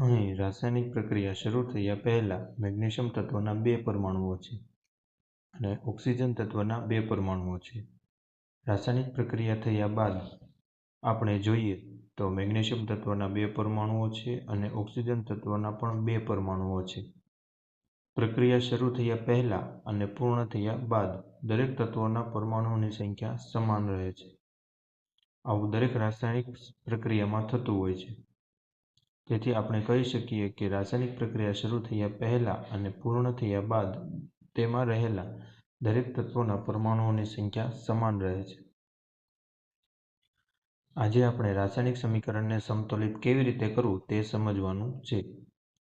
અહીં રાસાયણિક પ્રક્રિયા શરૂ થયા પહેલાં મેગ્નેશિયમ તત્વના બે પરમાણુઓ છે અને ઓક્સિજન તત્વના બે પરમાણુઓ છે. રાસાયણિક પ્રક્રિયા થયા બાદ આપણે જોઈએ તો મેગ્નેશિયમ તત્વના બે પરમાણુઓ છે અને ઓક્સિજન તત્વના પણ બે પરમાણુઓ છે. પ્રક્રિયા શરૂ થયા પહેલાં અને પૂર્ણ થયા બાદ દરેક તત્વોના પરમાણુઓની સંખ્યા સમાન રહે છે. આવું દરેક રાસાયણિક પ્રક્રિયામાં થતું હોય છે. તેથી આપણે કહી શકીએ કે રાસાયણિક પ્રક્રિયા શરૂ થયા પહેલાં અને પૂર્ણ થયા બાદ તેમાં રહેલા દરેક તત્વોના પરમાણુઓની સંખ્યા સમાન રહે છે. આજે આપણે રાસાયણિક સમીકરણને સમતોલિત કેવી રીતે કરવું તે સમજવાનું છે.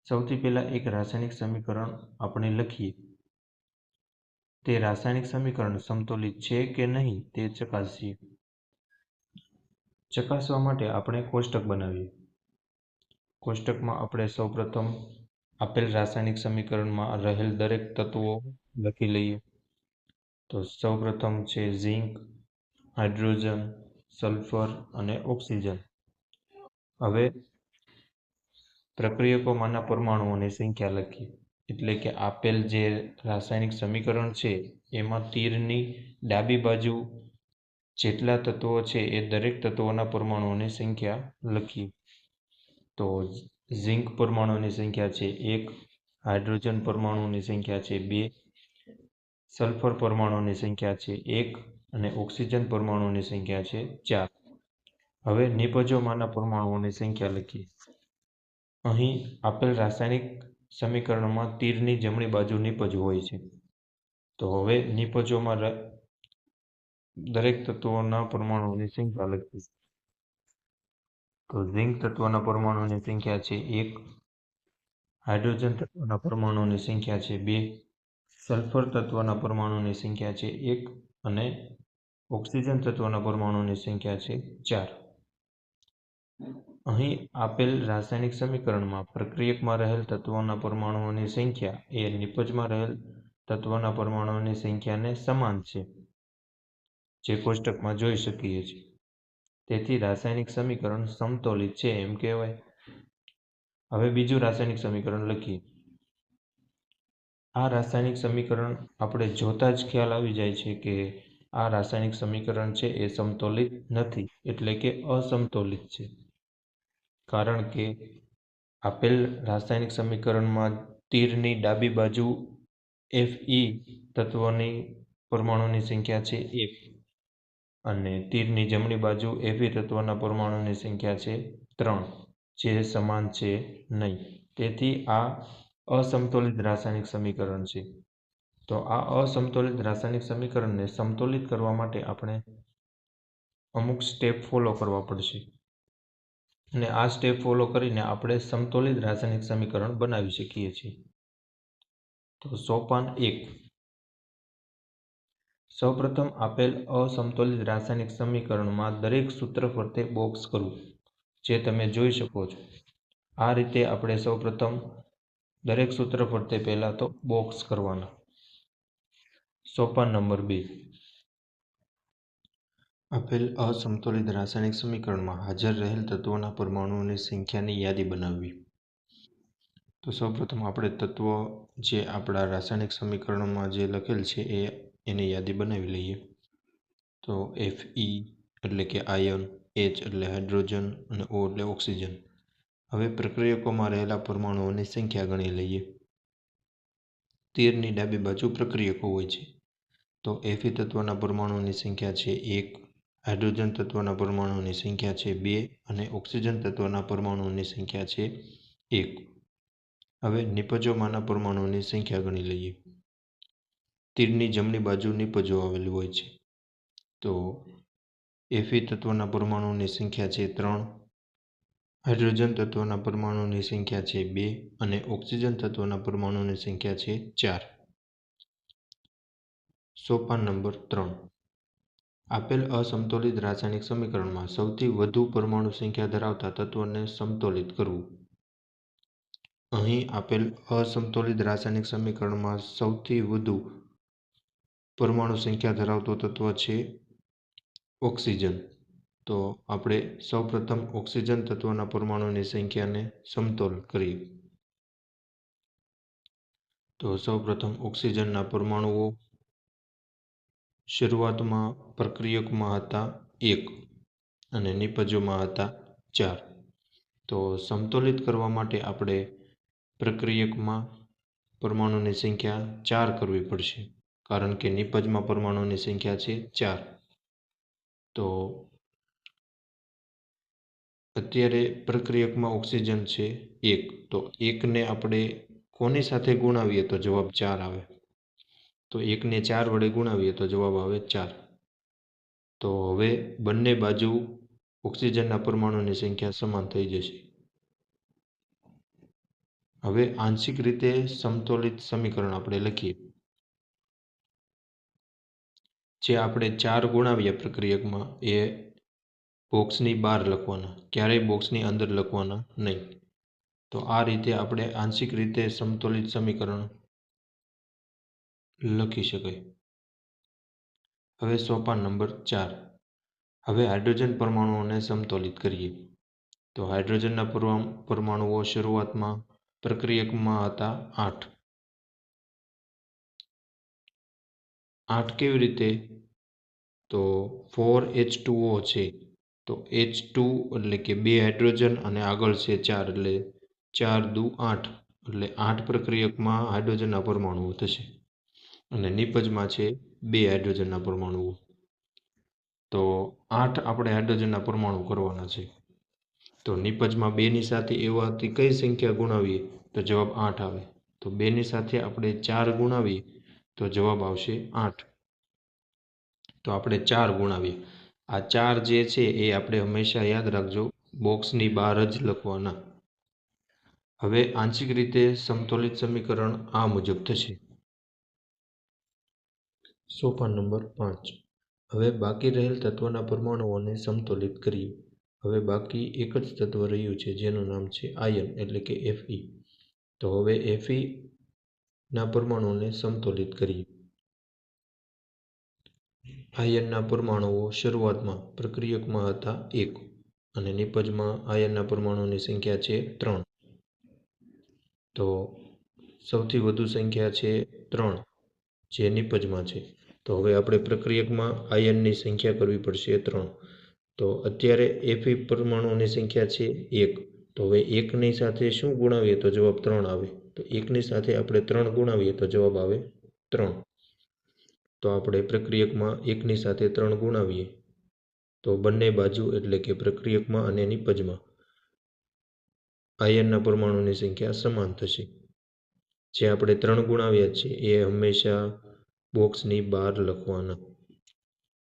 સૌથી પહેલાં એક રાસાયણિક સમીકરણ આપણે લખીએ. તે રાસાયણિક સમીકરણ સમતોલિત છે કે નહીં તે ચકાસીએ. ચકાસવા માટે આપણે કોષ્ટક બનાવીએ. કોષ્ટકમાં આપણે સૌપ્રથમ આપેલ રાસાયણિક સમીકરણમાં રહેલ દરેક તત્વો લખી લઈએ. તો સૌપ્રથમ છે ઝિંક, હાઇડ્રોજન, સલ્ફર અને ઓક્સિજન. હવે પ્રક્રિયકોમાંના પરમાણુઓની સંખ્યા લખીએ. એટલે કે આપેલ જે રાસાયણિક સમીકરણ છે, એમાં તીરની ડાબી બાજુ જેટલા તત્વો છે એ દરેક તત્વોના પરમાણુઓની સંખ્યા લખીએ. તો ઝિંક પરમાણુની સંખ્યા છે એક, હાઇડ્રોજન પરમાણુની સંખ્યા છે બે, સલ્ફર પરમાણુની સંખ્યા છે એક અને ઓક્સિજન પરમાણુની સંખ્યા છે ચાર. હવે નિપજોમાંના પરમાણુઓની સંખ્યા લખીએ. અહીં આપેલ રાસાયણિક સમીકરણમાં તીરની જમણી બાજુ નિપજ હોય છે. તો હવે નિપજોમાં દરેક તત્વોના પરમાણુઓની સંખ્યા લખીએ. તો ઝિંક તત્વના પરમાણુની સંખ્યા છે એક હાઇડ્રોજન તત્વના પરમાણુની સંખ્યા છે બે સલ્ફર તત્વના પરમાણુની સંખ્યા છે એક અને ઓક્સિજન તત્વના પરમાણુની સંખ્યા છે ચાર. અહીં આપેલ રાસાયણિક સમીકરણમાં પ્રક્રિયકમાં રહેલ તત્વોના પરમાણુઓની સંખ્યા એ નિપજમાં રહેલ તત્વોના પરમાણુઓની સંખ્યાને સમાન છે, જે કોષ્ટકમાં જોઈ શકીએ છીએ. તેથી રાસાયણિક સમીકરણ સમતોલિત છે એમ કહેવાય. હવે બીજું રાસાયણિક સમીકરણ લખીએ. આ રાસાયણિક સમીકરણ આપણે જોતા જ ખ્યાલ આવી જાય છે કે આ રાસાયણિક સમીકરણ છે એ સમતોલિત નથી, એટલે કે અસમતોલિત છે. કારણ કે આપેલ રાસાયણિક સમીકરણમાં તીરની ડાબી બાજુ એફ ઈ તત્વોની પરમાણુની સંખ્યા છે એક. અને તીરની જમણી બાજુ એવી તત્વના પરમાણુની સંખ્યા છે ત્રણ, જે સમાન છે નહીં. તેથી આ અસમતોલિત રાસાયણિક સમીકરણ છે. તો આ અસમતોલિત રાસાયણિક સમીકરણને સમતોલિત કરવા માટે આપણે અમુક સ્ટેપ ફોલો કરવા પડશે. અને આ સ્ટેપ ફોલો કરીને આપણે સમતોલિત રાસાયણિક સમીકરણ બનાવી શકીએ છીએ. તો સોપાન એક સૌપ્રથમ આપેલ અસમતોલિત રાસાયણિક સમીકરણમાં દરેક સૂત્ર ફરતે બોક્સ કરવું, જે તમે જોઈ શકો છો. આ રીતે આપણે સૌપ્રથમ દરેક સૂત્ર ફરતે પહેલાં તો બોક્સ કરવાના. સોપાન નંબર બે. આપેલ અસમતોલિત રાસાયણિક સમીકરણમાં હાજર રહેલ તત્વોના પરમાણુઓની સંખ્યાની યાદી બનાવવી. તો સૌપ્રથમ આપણે તત્વ જે આપણા રાસાયણિક સમીકરણમાં જે લખેલ છે એ એની યાદી બનાવી લઈએ. તો એફ ઈ એટલે કે આયન એચ એટલે હાઇડ્રોજન અને ઓ એટલે ઓક્સિજન હવે પ્રક્રિયકોમાં રહેલા પરમાણુઓની સંખ્યા ગણી લઈએ. તીરની ડાબી બાજુ પ્રક્રિયકો હોય છે. તો એફી તત્વના પરમાણુઓની સંખ્યા છે એક હાઇડ્રોજન તત્વના પરમાણુઓની સંખ્યા છે બે અને ઓક્સિજન તત્વના પરમાણુઓની સંખ્યા છે એક. હવે નિપજોમાંના પરમાણુઓની સંખ્યા ગણી લઈએ. તીરની જમણી બાજુ નિપજો આવેલું હોય છે. તો એફી તત્વના પરમાણુઓની સંખ્યા છે ત્રણ, હાઇડ્રોજન તત્વના પરમાણુની સંખ્યા છે બે અને ઓક્સિજન તત્વના પરમાણુની સંખ્યા છે ચાર. સોપાન નંબર ત્રણ. આપેલ અસમતોલિત રાસાયણિક સમીકરણમાં સૌથી વધુ પરમાણુ સંખ્યા ધરાવતા તત્વને સમતોલિત કરવું. અહીં આપેલ અસમતોલિત રાસાયણિક સમીકરણમાં સૌથી વધુ પરમાણુ સંખ્યા ધરાવતો તત્વ છે ઓક્સિજન. તો આપણે સૌપ્રથમ ઓક્સિજન તત્વના પરમાણુની સંખ્યાને સમતોલ કરીએ. તો સૌપ્રથમ ઓક્સિજનના પરમાણુઓ શરૂઆતમાં પ્રક્રિયકમાં હતા એક અને નિપજોમાં હતા ચાર. તો સમતોલિત કરવા માટે આપણે પ્રક્રિયકમાં પરમાણુની સંખ્યા ચાર કરવી પડશે. કારણ કે નિપજમાં પરમાણુની સંખ્યા છે ચાર. તો અત્યારે પ્રક્રિયકમાં ઓક્સિજન છે એક. તો એકને આપણે કોની સાથે ગુણાવીએ તો જવાબ ચાર આવે. તો એકને ચાર વડે ગુણાવીએ તો જવાબ આવે ચાર. તો હવે બંને બાજુ ઓક્સિજનના પરમાણુની સંખ્યા સમાન થઈ જશે. હવે આંશિક રીતે સમતોલિત સમીકરણ આપણે લખીએ. જે આપણે ચાર ગુણાવીએ પ્રક્રિયકમાં, એ બોક્સની બહાર લખવાના, ક્યારેય બોક્સની અંદર લખવાના નહીં. તો આ રીતે આપણે આંશિક રીતે સમતોલિત સમીકરણ લખી શકાય. હવે સોપાન નંબર ચાર. હવે હાઇડ્રોજન પરમાણુઓને સમતોલિત કરીએ. તો હાઇડ્રોજનના પરમાણુઓ શરૂઆતમાં પ્રક્રિયકમાં હતા આઠ. આઠ કેવી રીતે? તો ફોર એચ ટુઓ છે. તો એચ ટુ એટલે કે બે હાઇડ્રોજન અને આગળ છે ચાર, એટલે ચાર દુ આઠ. એટલે આઠ પ્રક્રિયકમાં હાઇડ્રોજનના પરમાણુઓ થશે. અને નિપજમાં છે બે હાઇડ્રોજનના પરમાણુઓ. તો આઠ આપણે હાઇડ્રોજનના પરમાણુ કરવાના છે. તો નિપજમાં બેની સાથે એવાથી કઈ સંખ્યા ગુણાવીએ? તો જવાબ આઠ આવે. તો બેની સાથે આપણે ચાર ગુણાવીએ તો જવાબ આવશે આઠ. તો આપણે ચાર ગુણાવીએ. આ ચાર જે છે એ આપણે હંમેશા યાદ રાખજો, બોક્સની બહાર જ લખવાના. હવે આંશિક રીતે સમતોલિત સમીકરણ આ મુજબ થશે. સોપાન નંબર પાંચ. હવે બાકી રહેલ તત્વના પરમાણુઓને સમતોલિત કરીએ. હવે બાકી એક જ તત્વ રહ્યું છે, જેનું નામ છે આયન, એટલે કે એફઈ તો હવે એફઈ ના પરમાણુઓને સમતોલિત કરીએ. આયનના પરમાણુઓ શરૂઆતમાં પ્રક્રિયકમાં હતા એક અને નિપજમાં આયનના પરમાણુઓની સંખ્યા છે ત્રણ. તો સૌથી વધુ સંખ્યા છે ત્રણ જે નિપજમાં છે. તો હવે આપણે પ્રક્રિયકમાં આયનની સંખ્યા કરવી પડશે ત્રણ. તો અત્યારે એફી પરમાણુઓની સંખ્યા છે એક. તો હવે એકની સાથે શું ગુણાવીએ તો જવાબ ત્રણ આવે. તો એકની સાથે આપણે ત્રણ ગુણાવીએ તો જવાબ આવે ત્રણ. તો આપણે પ્રક્રિયકમાં એકની સાથે ત્રણ ગુણાવીએ. તો બંને બાજુ એટલે કે પ્રક્રિયકમાં અને નિપજમાં આયનના પરમાણુની સંખ્યા સમાન થશે. જે આપણે ત્રણ ગુણાવ્યા છે, એ હંમેશા બોક્સની બહાર લખવાના.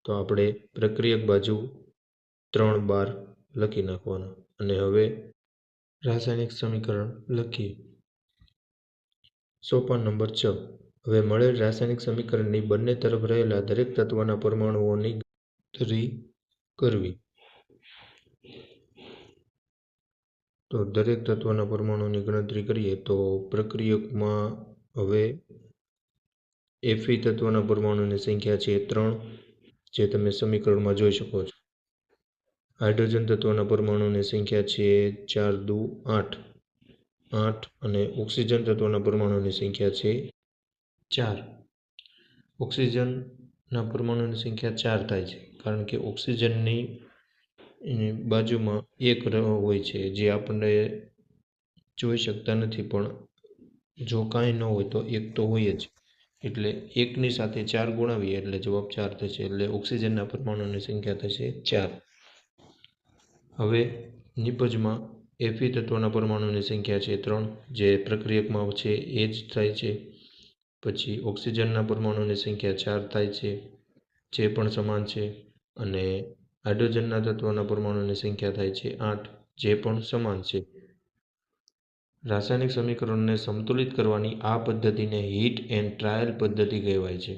તો આપણે પ્રક્રિયક બાજુ ત્રણ બાર લખી નાખવાના. અને હવે રાસાયણિક સમીકરણ લખીએ. સોપાન નંબર છ. હવે મળેલ રાસાયણિક સમીકરણની બંને તરફ રહેલા દરેક તત્વના પરમાણુઓની ગણતરી કરવી. તો દરેક તત્વના પરમાણુની ગણતરી કરીએ તો પ્રક્રિયકમાં હવે એફી તત્વના પરમાણુની સંખ્યા છે ત્રણ, જે તમે સમીકરણમાં જોઈ શકો છો. હાઇડ્રોજન તત્વના પરમાણુની સંખ્યા છે ચાર દુ આઠ. આઠ અને ઓક્સિજન તત્વના પરમાણુની સંખ્યા છે ચાર. ઓક્સિજનના પરમાણુની સંખ્યા ચાર થાય છે, કારણ કે ઓક્સિજનની બાજુમાં એક હોય છે, જે આપણે જોઈ શકતા નથી, પણ જો કાંઈ ન હોય તો એક તો હોય જ. એટલે એકની સાથે ચાર ગુણાવીએ, એટલે જવાબ ચાર થશે, એટલે ઓક્સિજનના પરમાણુની સંખ્યા થશે ચાર. હવે નિપજમાં એફી તત્વના પરમાણુની સંખ્યા છે ત્રણ, જે પ્રક્રિયકમાં છે એ જ થાય છે. પછી ઓક્સિજનના પરમાણુની સંખ્યા ચાર થાય છે, જે પણ સમાન છે. અને હાઇડ્રોજનના તત્વના પરમાણુની સંખ્યા થાય છે આઠ, જે પણ સમાન છે. રાસાયણિક સમીકરણને સંતુલિત કરવાની આ પદ્ધતિને હીટ એન્ડ ટ્રાયલ પદ્ધતિ કહેવાય છે.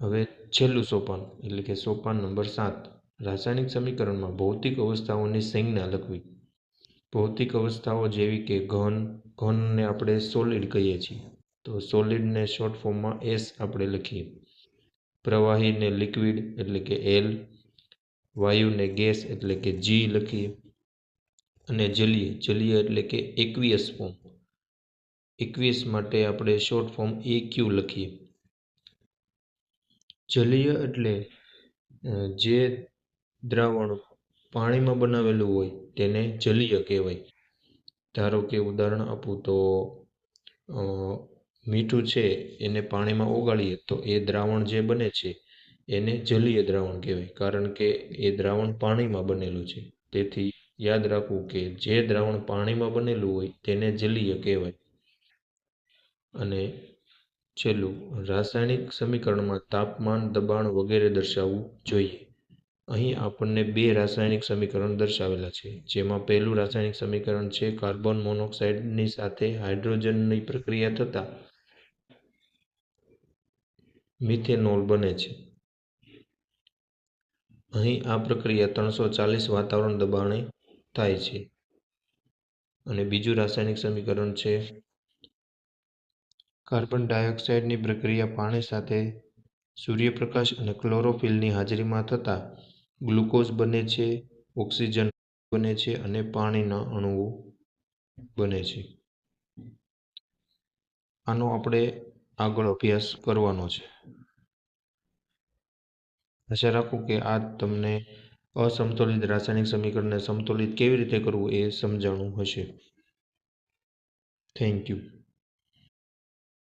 હવે છેલ્લું સોપાન, એટલે કે સોપાન નંબર સાત. રાસાયણિક સમીકરણમાં ભૌતિક અવસ્થાઓની સંજ્ઞા લખવી. ભૌતિક અવસ્થાઓ જેવી કે ઘન, ઘનને આપણે સોલિડ કહીએ છીએ. તો સોલિડને શોર્ટ ફોર્મમાં એસ આપણે લખીએ. પ્રવાહીને લિક્વિડ એટલે કે એલ વાયુને ગેસ એટલે કે જી લખીએ. અને જલીય જલીય એટલે કે એકવીસ ફોર્મ એકવીસ માટે આપણે શોર્ટ ફોર્મ એ ક્યુ લખીએ. જલીય એટલે જે દ્રાવણ પાણીમાં બનાવેલું હોય તેને જલીય કહેવાય. ધારો કે ઉદાહરણ આપું તો મીઠું છે એને પાણીમાં ઓગાળીએ તો એ દ્રાવણ જે બને છે એને જલીય દ્રાવણ કહેવાય. કારણ કે એ દ્રાવણ પાણીમાં બનેલું છે. તેથી યાદ રાખવું કે જે દ્રાવણ પાણીમાં બનેલું હોય તેને જલીય કહેવાય. અને છેલ્લું, રાસાયણિક સમીકરણમાં તાપમાન, દબાણ વગેરે દર્શાવવું જોઈએ. અહીં આપણને બે રાસાયણિક સમીકરણ દર્શાવેલા છે, જેમાં પહેલું રાસાયણિક સમીકરણ છે કાર્બન મોનોક્સાઇડની સાથે હાઇડ્રોજનની પ્રક્રિયા થતાં મિથેનોલ બને છે. અહીં આ પ્રક્રિયા ત્રણસો ચાલીસ વાતાવરણ દબાણે થાય છે. અને બીજું રાસાયણિક સમીકરણ છે કાર્બન ડાયોક્સાઇડની પ્રક્રિયા પાણી સાથે સૂર્યપ્રકાશ અને ક્લોરોફિલની હાજરીમાં થતાં ગ્લુકોઝ બને છે, ઓક્સિજન બને છે અને પાણીના અણુઓ બને છે. આનો આપણે આગળ અભ્યાસ કરવાનો છે. આશા રાખું કે આ તમને અસમતોલિત રાસાયણિક સમીકરણને સમતોલિત કેવી રીતે કરવું એ સમજાણું હશે. Thank you